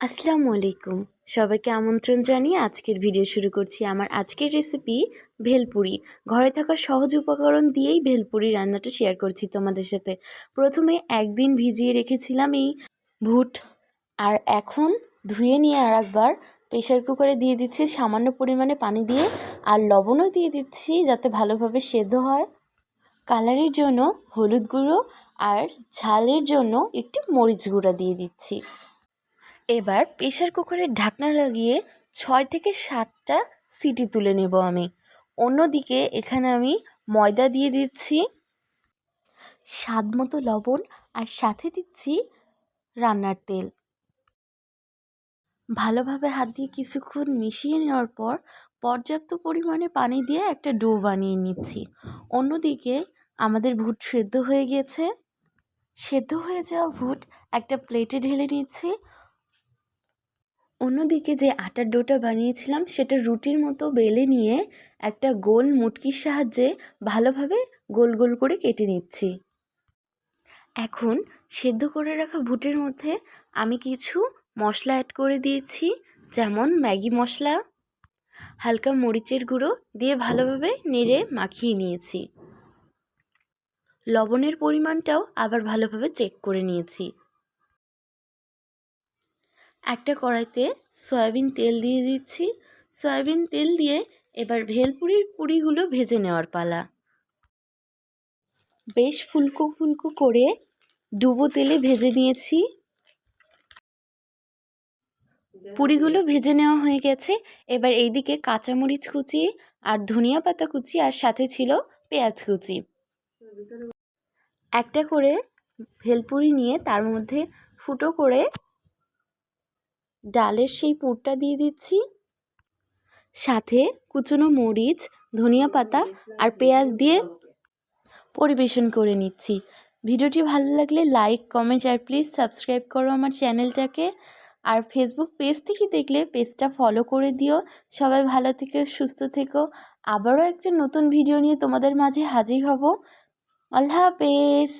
আসসালামু আলাইকুম। সবাইকে আমন্ত্রণ জানিয়ে আজকের ভিডিও শুরু করছি। আমার আজকের রেসিপি ভেলপুরি। ঘরে থাকা সহজ উপকরণ দিয়েই ভেলপুরি রান্নাটা শেয়ার করছি তোমাদের সাথে। প্রথমে একদিন ভিজিয়ে রেখেছিলাম এই ভুট। আর এখন ধুয়ে নিয়ে আর একবার প্রেশার কুকারে দিয়ে দিচ্ছি সামান্য পরিমাণে পানি দিয়ে। আর লবণও দিয়ে দিচ্ছি যাতে ভালোভাবে সেদ্ধ হয়। কালারের জন্য হলুদ গুঁড়ো আর ঝালের জন্য একটু মরিচ গুঁড়া দিয়ে দিচ্ছি। এবার প্রেশার কুকারের ঢাকনা লাগিয়ে ছয় থেকে সাতটা সিটি তুলে নেব আমি। অন্যদিকে এখানে আমি ময়দা দিয়ে দিচ্ছি স্বাদ মতো লবণ আর সাথে দিচ্ছি রান্নার তেল। ভালোভাবে হাত দিয়ে কিছুক্ষণ মিশিয়ে নেওয়ার পর পর্যাপ্ত পরিমাণে পানি দিয়ে একটা ডো বানিয়ে নিচ্ছি। অন্যদিকে আমাদের ভুট সেদ্ধ হয়ে গেছে। সেদ্ধ হয়ে যাওয়া ভুট একটা প্লেটে ঢেলে নিচ্ছি। অন্যদিকে যে আটার ডোটা বানিয়েছিলাম, সেটা রুটির মতো বেলে নিয়ে একটা গোল মুটকির সাহায্যে ভালোভাবে গোল গোল করে কেটে নিচ্ছি। এখন সেদ্ধ করে রাখা ভুটের মধ্যে আমি কিছু মশলা অ্যাড করে দিয়েছি, যেমন ম্যাগি মশলা, হালকা মরিচের গুঁড়ো দিয়ে ভালোভাবে নেড়ে মাখিয়ে নিয়েছি। লবণের পরিমাণটাও আবার ভালোভাবে চেক করে নিয়েছি। একটা কড়াইতে সয়াবিন তেল দিয়ে দিচ্ছি। সয়াবিন তেল দিয়ে এবার ভেলপুরির পুরিগুলো ভেজে নেওয়ার পালা। বেশ ফুলকো ফুলকো করে ডুবো তেলে ভেজে নিয়েছি। পুরিগুলো ভেজে নেওয়া হয়ে গেছে। এবার এইদিকে কাঁচামরিচ কুচি আর ধনিয়া পাতা কুচি আর সাথে ছিল পেঁয়াজ কুচি। একটা করে ভেলপুরি নিয়ে তার মধ্যে ফুটো করে ডালের সেই পুরটা দিয়ে দিচ্ছি। সাথে কুচনো মরিচ, ধনিয়া পাতা আর পেঁয়াজ দিয়ে পরিবেশন করে নিচ্ছি। ভিডিওটি ভালো লাগলে লাইক, কমেন্ট আর প্লিজ সাবস্ক্রাইব করো আমার চ্যানেলটাকে। আর ফেসবুক পেজ থেকে দেখলে পেজটা ফলো করে দিও। সবাই ভালো থেকে, সুস্থ থেকো। আবারও একটা নতুন ভিডিও নিয়ে তোমাদের মাঝে হাজির হব। আল্লাহ হাফেজ।